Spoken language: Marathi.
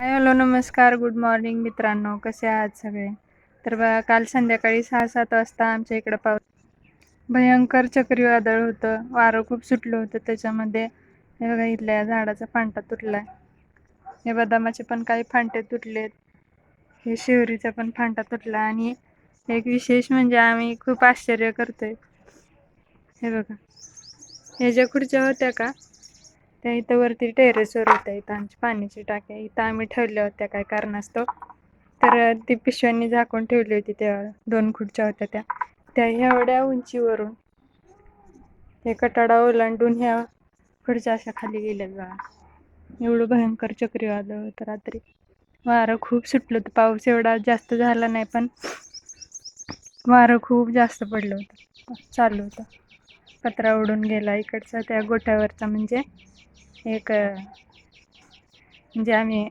हाय हॅलो नमस्कार गुड मॉर्निंग मित्रांनो. कसे आहात सगळे? तर बघा काल संध्याकाळी सहा सात वाजता आमच्या इकडं पाऊस भयंकर चक्रीवादळ होतं. वारं खूप सुटलं होतं त्याच्यामध्ये. हे बघा इथल्या झाडाचा फांटा तुटलाय. हे बदामाचे पण काही फांटे तुटलेत. हे शिवरीचा पण फांटा तुटला आणि एक विशेष म्हणजे आम्ही खूप आश्चर्य करतोय. हे बघा. हे ज्या खुर्च्या होत्या का त्या इथं वरती टेरेसवर होत्या. इथं आमची पाण्याची टाक्या इथं आम्ही ठेवल्या होत्या. काय कारणास्तव. तर ती पिशव्यांनी झाकून ठेवली होती त्या दोन खुर्च्या होत्या त्या. त्या एवढ्या उंचीवरून हे कटाडा ओलांडून ह्या खुर्च्या अशा खाली गेल्या बघा. एवढं भयंकर चक्रीवादळ होतं रात्री. वारं खूप सुटलं होतं. पाऊस एवढा जास्त झाला नाही पण वारं खूप जास्त पडलं होतं. चालू होतं. पत्रा उडून गेला इकडचा त्या गोठ्यावरचा. म्हणजे एक म्हणजे आम्ही